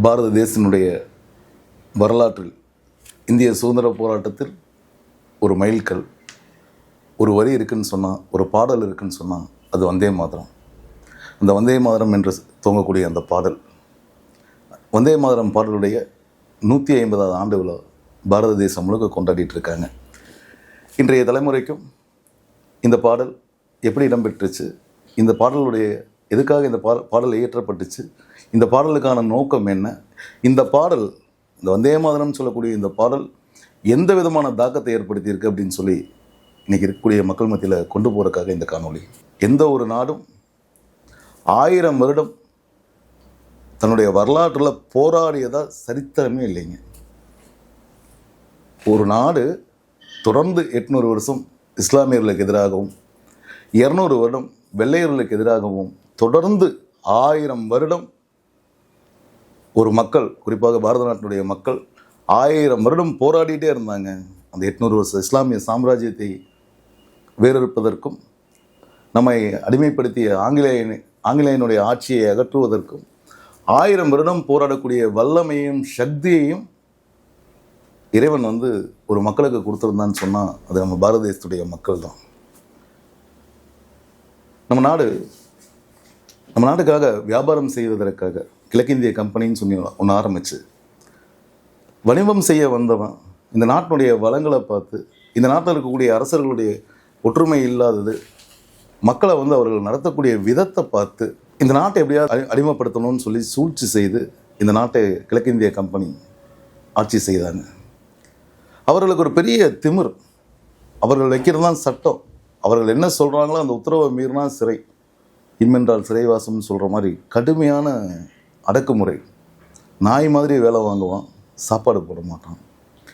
பாரத தேசத்தினுடைய வரலாற்றில் இந்திய சுதந்திர போராட்டத்தில் ஒரு மைல்கல் ஒரு வரி இருக்குன்னு சொன்னால் ஒரு பாடல் இருக்குன்னு சொன்னால் அது வந்தே மாதரம். அந்த வந்தே மாதரம் என்று தூங்கக்கூடிய அந்த பாடல் வந்தே மாதரம் பாடலுடைய நூற்றி ஐம்பதாவது ஆண்டு விழா பாரத தேசம் முழுக்க கொண்டாடிட்டு இருக்காங்க. இன்றைய தலைமுறைக்கும் இந்த பாடல் எப்படி இடம்பெற்றுச்சு இந்த பாடலுடைய எதுக்காக இந்த பா பாடல் இயற்றப்பட்டுச்சு? இந்த பாடலுக்கான நோக்கம் என்ன? இந்த பாடல் இந்த வந்தே மாதரம் சொல்லக்கூடிய இந்த பாடல் எந்த விதமான தாக்கத்தை ஏற்படுத்தியிருக்கு அப்படின்னு சொல்லி இன்றைக்கி இருக்கக்கூடிய மக்கள் மத்தியில் கொண்டு போகிறக்காக இந்த காணொளி. எந்த ஒரு நாடும் ஆயிரம் வருடம் தன்னுடைய வரலாற்றில் போராடியதாக சரித்திரமே இல்லைங்க. ஒரு நாடு தொடர்ந்து எட்நூறு வருஷம் இஸ்லாமியர்களுக்கு எதிராகவும் இரநூறு வருடம் வெள்ளையர்களுக்கு எதிராகவும் தொடர்ந்து ஆயிரம் வருடம் ஒரு மக்கள் குறிப்பாக பாரத நாட்டினுடைய மக்கள் ஆயிரம் வருடம் போராடிட்டே இருந்தாங்க. அந்த எட்நூறு வருஷ இஸ்லாமிய சாம்ராஜ்யத்தை வேறறுப்பதற்கும் நம்மை அடிமைப்படுத்திய ஆங்கிலேய ஆங்கிலேயனுடைய ஆட்சியை அகற்றுவதற்கும் ஆயிரம் வருடம் போராடக்கூடிய வல்லமையும் சக்தியையும் இறைவன் வந்து ஒரு மக்களுக்கு கொடுத்துருந்தான்னு சொன்னால் அது நம்ம பாரத தேசத்துடைய மக்கள் தான் நம்ம நாடு நம்ம நாட்டுக்காக வியாபாரம் செய்வதற்காக கிழக்கிந்திய கம்பெனின்னு சொல்லி ஒன்று ஆரம்பிச்சு. வணிகம் செய்ய வந்தவன் இந்த நாட்டினுடைய வளங்களை பார்த்து இந்த நாட்டில் இருக்கக்கூடிய அரசர்களுடைய ஒற்றுமை இல்லாதது மக்களை வந்து அவர்கள் நடத்தக்கூடிய விதத்தை பார்த்து இந்த நாட்டை எப்படியாவது அடி- அடிமைப்படுத்தணும்னு சொல்லி சூழ்ச்சி செய்து இந்த நாட்டை கிழக்கிந்திய கம்பெனி ஆட்சி செய்தாங்க. அவர்களுக்கு ஒரு பெரிய திமிர். அவர்கள் வைக்கிறது தான் சட்டம். அவர்கள் என்ன சொல்கிறாங்களோ அந்த உத்தரவை மீறினா சிறை. இம்மென்றால் சிறைவாசம்னு சொல்கிற மாதிரி கடுமையான அடக்குமுறை. நாய் மாதிரி வேலை வாங்குவான் சாப்பாடு போட மாட்டான்.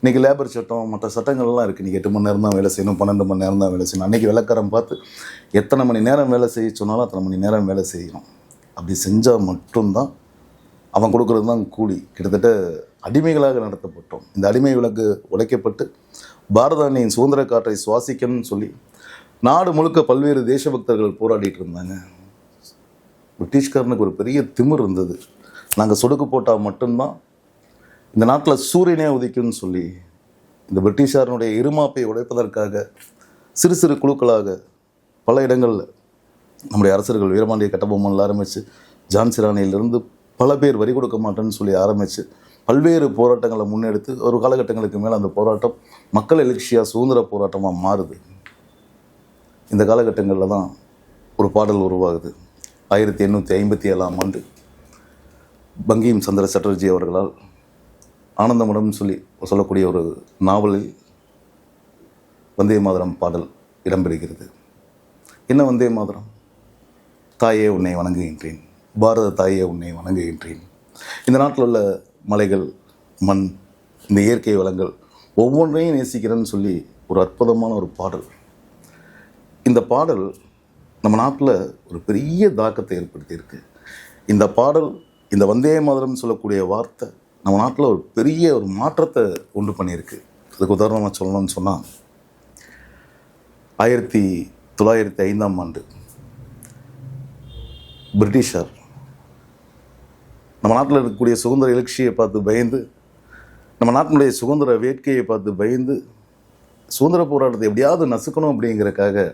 இன்றைக்கி லேபர் சட்டம் மற்ற சட்டங்கள்லாம் இருக்குது இன்றைக்கி எட்டு மணி நேரம் தான் வேலை செய்யணும் பன்னெண்டு மணி நேரம் தான் வேலை செய்யணும். அன்றைக்கி வேலைக்காரன் பார்த்து எத்தனை மணி நேரம் வேலை செய்ய சொன்னாலும் அத்தனை மணி நேரம் வேலை செய்யணும். அப்படி செஞ்சால் மட்டும்தான் அவன் கொடுக்குறது தான் கூலி. கிட்டத்தட்ட அடிமைகளாக நடத்தப்பட்டோம். இந்த அடிமை விலக்கு உழைக்கப்பட்டு பாரத அன்னையின் சுதந்திர காற்றை சுவாசிக்கணும்னு சொல்லி நாடு முழுக்க பல்வேறு தேசபக்தர்கள் போராடிட்டு இருந்தாங்க. பிரிட்டிஷ்காரனுக்கு ஒரு பெரிய திமிர் இருந்தது. நாங்கள் சொடுக்கு போட்டால் மட்டும்தான் இந்த நாட்டில் சூரியனே உதிக்கும்னு சொல்லி இந்த பிரிட்டிஷாரனுடைய இருமாப்பை உடைப்பதற்காக சிறு சிறு குழுக்களாக பல இடங்களில் நம்முடைய அரசர்கள் வீரபாண்டிய கட்டபொம்மனில் ஆரம்பித்து ஜான்சி ராணியிலிருந்து பல பேர் வரி கொடுக்க மாட்டேன்னு சொல்லி ஆரம்பித்து பல்வேறு போராட்டங்களை முன்னெடுத்து ஒரு காலகட்டங்களுக்கு மேலே அந்த போராட்டம் மக்கள் எழுச்சியாக சுதந்திர போராட்டமாக மாறுது. இந்த காலகட்டங்களில் தான் ஒரு பாடல் உருவாகுது. ஆயிரத்தி எண்ணூற்றி ஐம்பத்தி ஏழாம் ஆண்டு பங்கீம் சந்திர சட்டர்ஜி அவர்களால் ஆனந்தமடம் சொல்லி சொல்லக்கூடிய ஒரு நாவலில் வந்தே மாதரம் பாடல் இடம்பெறுகிறது. என்ன வந்தே மாதரம்? தாயே உன்னை வணங்குகின்றேன். பாரத தாயே உன்னை வணங்குகின்றேன். இந்த நாட்டில் உள்ள மலைகள் மண் இந்த இயற்கை வளங்கள் ஒவ்வொன்றையும் நேசிக்கிறேன்னு சொல்லி ஒரு அற்புதமான ஒரு பாடல். இந்த பாடல் நம்ம நாட்டில் ஒரு பெரிய தாக்கத்தை ஏற்படுத்தியிருக்கு. இந்த பாடல் இந்த வந்தே மாதிரம் சொல்லக்கூடிய வார்த்தை நம்ம நாட்டில் ஒரு பெரிய ஒரு மாற்றத்தை உண்டு பண்ணியிருக்கு. அதுக்கு உதாரணமாக சொல்லணும்னு சொன்னால் ஆயிரத்தி தொள்ளாயிரத்தி ஐந்தாம் ஆண்டு பிரிட்டிஷார் நம்ம நாட்டில் இருக்கக்கூடிய சுதந்திர எழுச்சியை பார்த்து பயந்து நம்ம நாட்டினுடைய சுதந்திர வேட்கையை பார்த்து பயந்து சுதந்திர போராட்டத்தை எப்படியாவது நசுக்கணும் அப்படிங்கிறக்காக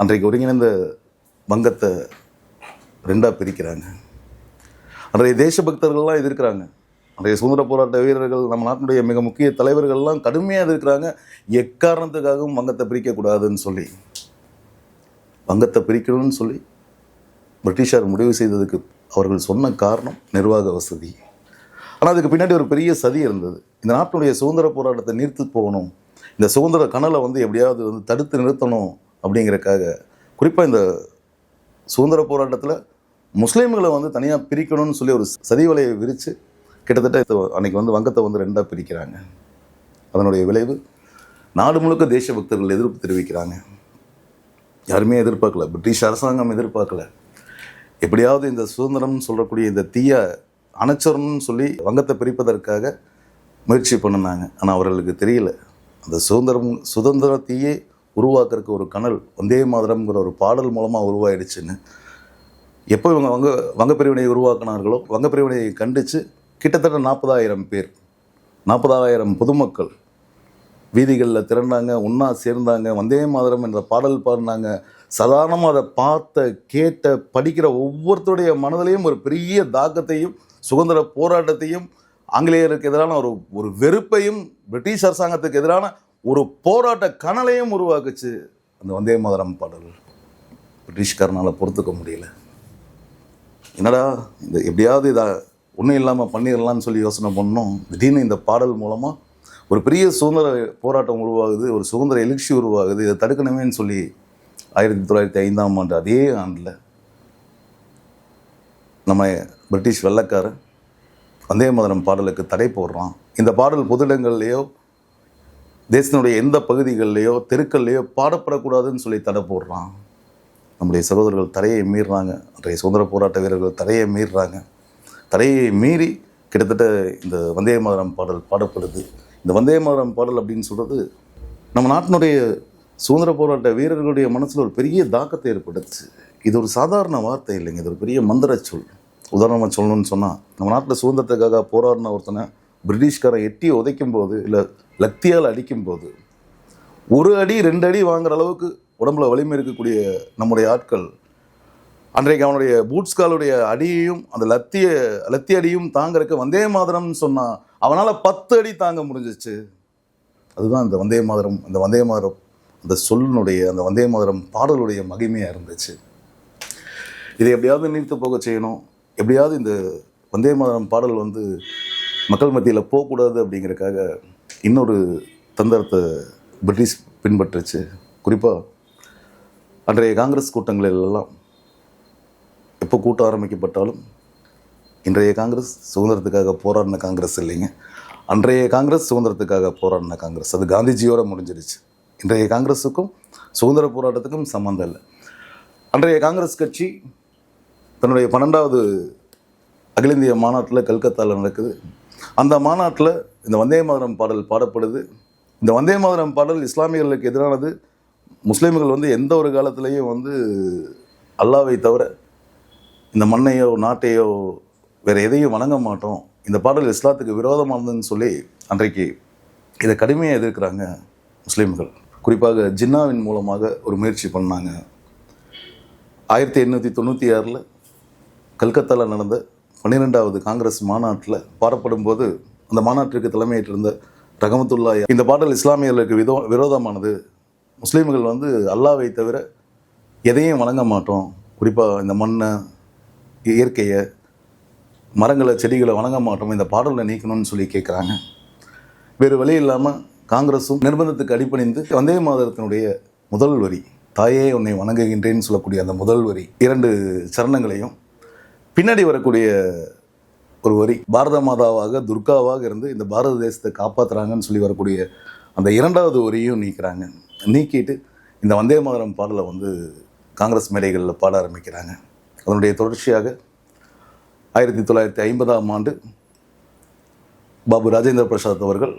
அன்றைக்கு ஒருங்கிணைந்த வங்கத்தை ரெண்டாக பிரிக்கிறாங்க. அன்றைய தேசபக்தர்கள்லாம் எதிர்க்கிறாங்க அன்றைய சுதந்திர போராட்ட வீரர்கள் நம்ம நாட்டினுடைய மிக முக்கிய தலைவர்கள்லாம் கடுமையாக எதிர்க்கிறாங்க எக்காரணத்துக்காகவும் வங்கத்தை பிரிக்கக்கூடாதுன்னு சொல்லி. வங்கத்தை பிரிக்கணும்னு சொல்லி பிரிட்டிஷார் முடிவு செய்ததுக்கு அவர்கள் சொன்ன காரணம் நிர்வாக வசதி. ஆனால் அதுக்கு பின்னாடி ஒரு பெரிய சதி இருந்தது. இந்த நாட்டினுடைய சுதந்திர போராட்டத்தை நிறுத்து போகணும். இந்த சுதந்திர கனலை வந்து எப்படியாவது வந்து தடுத்து நிறுத்தணும். அப்படிங்கிறக்காக குறிப்பாக இந்த சுதந்திர போராட்டத்தில் முஸ்லீம்களை வந்து தனியாக பிரிக்கணும்னு சொல்லி ஒரு சதிவலையை விரித்து கிட்டத்தட்ட இது அன்னைக்கு வந்து வங்கத்தை வந்து ரெண்டாக பிரிக்கிறாங்க. அதனுடைய விளைவு நாடு முழுக்க தேசபக்தர்கள் எதிர்ப்பு தெரிவிக்கிறாங்க. யாருமே எதிர்பார்க்கல. பிரிட்டிஷ் அரசாங்கம் எதிர்பார்க்கல. எப்படியாவது இந்த சுதந்திரம்னு சொல்லக்கூடிய இந்த தீய அணைச்சரணும்னு சொல்லி வங்கத்தை பிரிப்பதற்காக முயற்சி பண்ணினாங்க ஆனால் அவர்களுக்கு தெரியல. அந்த சுதந்திரம் சுதந்திரத்தையே உருவாக்குறதுக்கு ஒரு கனல் வந்தே மாதிரம்ங்கிற ஒரு பாடல் மூலமாக உருவாயிடுச்சுன்னு. எப்போ இவங்க வங்க வங்கப்பிரிவினையை உருவாக்கினார்களோ வங்கப்பிரிவினையை கண்டித்து கிட்டத்தட்ட நாற்பதாயிரம் பேர் நாற்பதாயிரம் பொதுமக்கள் வீதிகளில் திரண்டாங்க ஒன்றா சேர்ந்தாங்க வந்தே மாதிரம் என்ற பாடல் பாடினாங்க. சாதாரணமாக அதை பார்த்த கேட்ட படிக்கிற ஒவ்வொருத்தருடைய மனதிலையும் ஒரு பெரிய தாக்கத்தையும் சுதந்திர போராட்டத்தையும் ஆங்கிலேயருக்கு எதிரான ஒரு ஒரு வெறுப்பையும் பிரிட்டிஷ் அரசாங்கத்துக்கு எதிரான ஒரு போராட்ட கனலையும் உருவாக்குச்சு அந்த வந்தே மாதரம் பாடல் பிரிட்டிஷ்காரனால் பொறுத்துக்க முடியல. என்னடா இந்த எப்படியாவது இதை ஒன்றும் இல்லாமல் பண்ணிடலாம்னு சொல்லி யோசனை பண்ணோம். திடீர்னு இந்த பாடல் மூலமாக ஒரு பெரிய சுதந்திர போராட்டம் உருவாகுது ஒரு சுதந்திர எழுச்சி உருவாகுது. இதை தடுக்கணுமேன்னு சொல்லி ஆயிரத்தி தொள்ளாயிரத்தி ஐந்தாம் ஆண்டு அதே ஆண்டில் நம்ம பிரிட்டிஷ் வெள்ளக்காரன் வந்தே மாதரம் பாடலுக்கு தடை போடுறான். இந்த பாடல் பொதுடங்கள்லேயோ தேசத்தினுடைய எந்த பகுதிகள்லையோ தெருக்கள்லையோ பாடப்படக்கூடாதுன்னு சொல்லி தடை போடுறான். நம்முடைய சகோதரர்கள் தடையை மீறுறாங்க. அன்றைய சுதந்திர போராட்ட வீரர்கள் தடையை மீறுறாங்க. தடையை மீறி கிட்டத்தட்ட இந்த வந்தே மாதரம் பாடல் பாடப்படுது. இந்த வந்தே மாதரம் பாடல் அப்படின்னு சொல்கிறது நம்ம நாட்டினுடைய சுதந்திர போராட்ட வீரர்களுடைய மனசில் ஒரு பெரிய தாக்கத்தை ஏற்படுத்துச்சு. இது ஒரு சாதாரண வார்த்தை இல்லைங்க. இது ஒரு பெரிய மந்திர சொல். உதாரணமாக சொல்லணும்னு சொன்னால் நம்ம நாட்டில் சுதந்திரத்துக்காக போராடின ஒருத்தனை பிரிட்டிஷ்காரன் எட்டி உதைக்கும் போது இல்லை லக்தியால் அடிக்கும் போது ஒரு அடி ரெண்டு அடி வாங்குற அளவுக்கு உடம்புல வலிமை இருக்கக்கூடிய நம்முடைய ஆட்கள் அன்றைக்கு அவனுடைய பூட்ஸ்காலுடைய அடியையும் அந்த லத்திய லத்தி அடியும் தாங்கறதுக்கு வந்தே மாதரம்னு சொன்னான் அவனால் பத்து அடி தாங்க முடிஞ்சிச்சு. அதுதான் அந்த வந்தே மாதரம் அந்த வந்தே மாதரம் அந்த சொல்லினுடைய அந்த வந்தே மாதரம் பாடலுடைய மகிமையாக இருந்துச்சு. இதை எப்படியாவது நீர்த்து போக செய்யணும். எப்படியாவது இந்த வந்தே மாதரம் பாடல் வந்து மக்கள் மத்தியில் போகக்கூடாது அப்படிங்கிறக்காக இன்னொரு தந்திரத்தை பிரிட்டிஷ் பின்பற்றுச்சு. குறிப்பாக அன்றைய காங்கிரஸ் கூட்டங்களிலெல்லாம் எப்போ கூட்டம் ஆரம்பிக்கப்பட்டாலும் இன்றைய காங்கிரஸ் சுதந்திரத்துக்காக போராடின காங்கிரஸ் இல்லைங்க. அன்றைய காங்கிரஸ் சுதந்திரத்துக்காக போராடின காங்கிரஸ். அது காந்திஜியோட முடிஞ்சிருச்சு. இன்றைய காங்கிரஸுக்கும் சுதந்திர போராட்டத்துக்கும் சம்மந்தம் இல்லை. அன்றைய காங்கிரஸ் கட்சி தன்னுடைய பன்னெண்டாவது அகில இந்திய மாநாட்டில் கல்கத்தாவில் நடக்குது. அந்த மாநாட்டில் இந்த வந்தே மாதரம் பாடல் பாடப்படுது. இந்த வந்தே மாதரம் பாடல் இஸ்லாமியர்களுக்கு எதிரானது. முஸ்லீம்கள் வந்து எந்த ஒரு காலத்திலையும் வந்து அல்லாவை தவிர இந்த மண்ணையோ நாட்டையோ வேறு எதையும் வணங்க மாட்டோம். இந்த பாடல் இஸ்லாத்துக்கு விரோதமானதுன்னு சொல்லி அன்றைக்கு இதை கடுமையாக எதிர்க்கிறாங்க முஸ்லீம்கள். குறிப்பாக ஜின்னாவின் மூலமாக ஒரு முயற்சி பண்ணாங்க. ஆயிரத்தி எண்ணூற்றி தொண்ணூற்றி ஆறில் கல்கத்தாவில் நடந்த பன்னிரெண்டாவது காங்கிரஸ் மாநாட்டில் பாடப்படும் போது அந்த மாநாட்டிற்கு தலைமையேற்றிருந்த ரகமத்துல்லா இந்த பாடல் இஸ்லாமியர்களுக்கு விதோ விரோதமானது. முஸ்லீம்கள் வந்து அல்லாவை தவிர எதையும் வணங்க மாட்டோம். குறிப்பாக இந்த மண்ணை இயற்கையை மரங்களை செடிகளை வணங்க மாட்டோம். இந்த பாடலை நீக்கணும்னு சொல்லி கேட்குறாங்க. வேறு வழி இல்லாமல் காங்கிரஸும் நிர்பந்தத்துக்கு அடிப்பணிந்து வந்தே மாதத்தினுடைய முதல் வரி தாயே உன்னை வணங்குகின்றேன்னு சொல்லக்கூடிய அந்த முதல் வரி இரண்டு சரணங்களையும் பின்னாடி வரக்கூடிய ஒரு வரி பாரத மாதாவாக துர்காவாக இருந்து இந்த பாரத தேசத்தை காப்பாற்றுறாங்கன்னு சொல்லி வரக்கூடிய அந்த இரண்டாவது வரியும் நீக்கிறாங்க. நீக்கிட்டு இந்த வந்தே மாதரம் பாடலை வந்து காங்கிரஸ் மேடைகளில் பாட ஆரம்பிக்கிறாங்க. அதனுடைய தொடர்ச்சியாக ஆயிரத்தி தொள்ளாயிரத்தி ஐம்பதாம் ஆண்டு பாபு ராஜேந்திர பிரசாத் அவர்கள்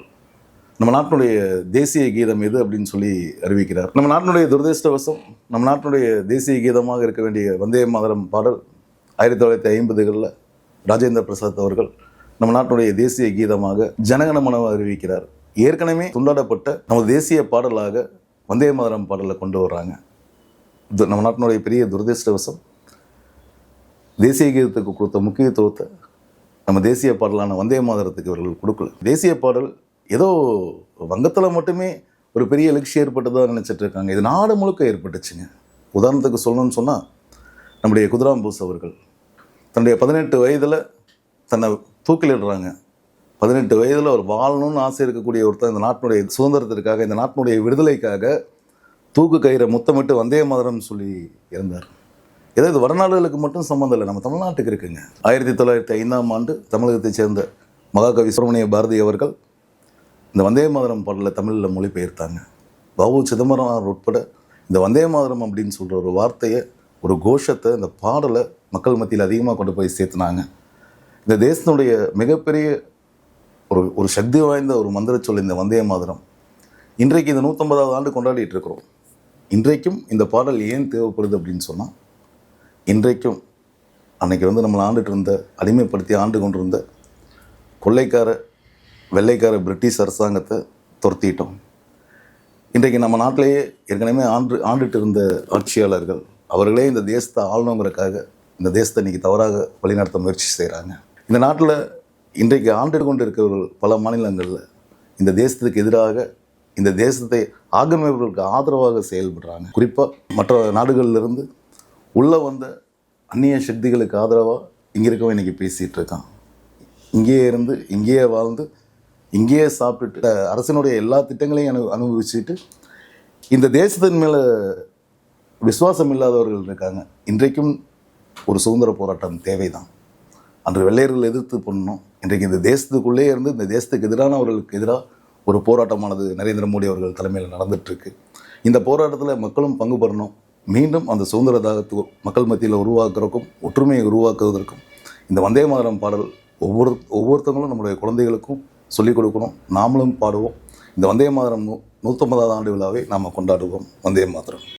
நம்ம நாட்டினுடைய தேசிய கீதம் எது அப்படின்னு சொல்லி அறிவிக்கிறார். நம்ம நாட்டினுடைய துரதிருஷ்டவசம் நம்ம நாட்டினுடைய தேசிய கீதமாக இருக்க வேண்டிய வந்தே மாதரம் பாடல் ஆயிரத்தி தொள்ளாயிரத்தி ஐம்பதுகளில் ராஜேந்திர பிரசாத் அவர்கள் நம்ம நாட்டினுடைய தேசிய கீதமாக ஜனகணமனவை அறிவிக்கிறார். ஏற்கனவே துண்டாடப்பட்ட நமது தேசிய பாடலாக வந்தே மாதரம் பாடலை கொண்டு வர்றாங்க. இது நம்ம நாட்டினுடைய பெரிய துரதிருஷ்டவசம். தேசிய கீதத்துக்கு கொடுத்த முக்கியத்துவத்தை நம்ம தேசிய பாடலான வந்தே மாதரத்துக்கு இவர்கள் கொடுக்கல. தேசிய பாடல் ஏதோ வங்கத்தில் மட்டுமே ஒரு பெரிய எழுச்சி ஏற்பட்டதாக நினச்சிட்டு இருக்காங்க. இது நாடு முழுக்க ஏற்பட்டுச்சுங்க. உதாரணத்துக்கு சொல்லணும்னு சொன்னால் நம்முடைய குதிராம் போஸ் அவர்கள். தன்னுடைய பதினெட்டு வயதில் தன்னை தூக்கிலிடுறாங்க. பதினெட்டு வயதில் அவர் வாழணும்னு ஆசை இருக்கக்கூடிய ஒருத்தர் இந்த நாட்டினுடைய சுதந்திரத்திற்காக இந்த நாட்டினுடைய விடுதலைக்காக தூக்கு கயிறை முத்தமிட்டு வந்தே மாதரம் சொல்லி இருந்தார் ஏதோ இது வடநாடுகளுக்கு மட்டும் சம்மந்தம் இல்லை நம்ம தமிழ்நாட்டுக்கு இருக்குங்க. ஆயிரத்தி தொள்ளாயிரத்தி ஐந்தாம் ஆண்டு தமிழகத்தைச் சேர்ந்த மகாகவி சுப்பிரமணிய பாரதி அவர்கள் இந்த வந்தே மாதரம் பாடலை தமிழில் மொழிபெயர்த்தாங்க. பாபு சிதம்பரம் உட்பட இந்த வந்தே மாதரம் அப்படின்னு சொல்கிற ஒரு வார்த்தையை ஒரு கோஷத்தை இந்த பாடலை மக்கள் மத்தியில் அதிகமாக கொண்டு போய் சேர்த்துனாங்க. இந்த தேசத்தினுடைய மிகப்பெரிய ஒரு ஒரு சக்தி வாய்ந்த ஒரு மந்திர சொல் இந்த வந்தே மாதிரம். இன்றைக்கு இந்த நூற்றம்பதாவது ஆண்டு கொண்டாடிட்டு இருக்கிறோம். இன்றைக்கும் இந்த பாடல் ஏன் தேவைப்படுது அப்படின்னு சொன்னால் இன்றைக்கும் அன்னைக்கு வந்து நம்மளை ஆண்டுட்டு இருந்த அடிமைப்படுத்தி ஆண்டு கொண்டிருந்த கொள்ளைக்கார வெள்ளைக்கார பிரிட்டிஷ் அரசாங்கத்தை துரத்திட்டோம். இன்றைக்கு நம்ம நாட்டிலேயே ஏற்கனவே ஆண்டு ஆண்டுட்டு இருந்த ஆட்சியாளர்கள் அவர்களே இந்த தேசத்தை ஆளணுங்கிறக்காக இந்த தேசத்தை இன்றைக்கி தவறாக வழிநடத்த முயற்சி செய்கிறாங்க இந்த நாட்டில் இன்றைக்கு ஆண்டு கொண்டு இருக்கிறவர்கள் பல மாநிலங்களில் இந்த தேசத்துக்கு எதிராக இந்த தேசத்தை ஆக்கிரமிப்பவர்களுக்கு ஆதரவாக செயல்படுறாங்க. குறிப்பாக மற்ற நாடுகளிலிருந்து உள்ளே வந்த அந்நிய சக்திகளுக்கு ஆதரவாக இங்கே இருக்கவன் இன்றைக்கி பேசிகிட்டு இருக்கான். இங்கேயே இருந்து இங்கேயே வாழ்ந்து இங்கேயே சாப்பிட்டுட்டு அரசினுடைய எல்லா திட்டங்களையும் அனு அனுபவிச்சுட்டு இந்த தேசத்தின் மேலே விசுவாசம் இல்லாதவர்கள் இருக்காங்க. இன்றைக்கும் ஒரு சுதந்திர போராட்டம் தேவைதான். அன்று வெள்ளையர்கள் எதிர்த்து பண்ணணும் இன்றைக்கு இந்த தேசத்துக்குள்ளே இருந்து இந்த தேசத்துக்கு எதிரானவர்களுக்கு எதிராக ஒரு போராட்டமானது நரேந்திர மோடி அவர்கள் தலைமையில் நடந்துகிட்ருக்கு இந்த போராட்டத்தில் மக்களும் பங்கு பெறணும். மீண்டும் அந்த சுதந்திர தாகத்து மக்கள் மத்தியில் உருவாக்குறதுக்கும் ஒற்றுமையை உருவாக்குவதற்கும் இந்த வந்தே மாதரம் பாடல் ஒவ்வொரு ஒவ்வொருத்தவங்களும் நம்முடைய குழந்தைகளுக்கும் சொல்லிக் கொடுக்கணும். நாமளும் பாடுவோம். இந்த வந்தே மாதரம் நூ நூற்றம்பதாவது ஆண்டு விழாவை நாம் கொண்டாடுவோம். வந்தே மாதரம்.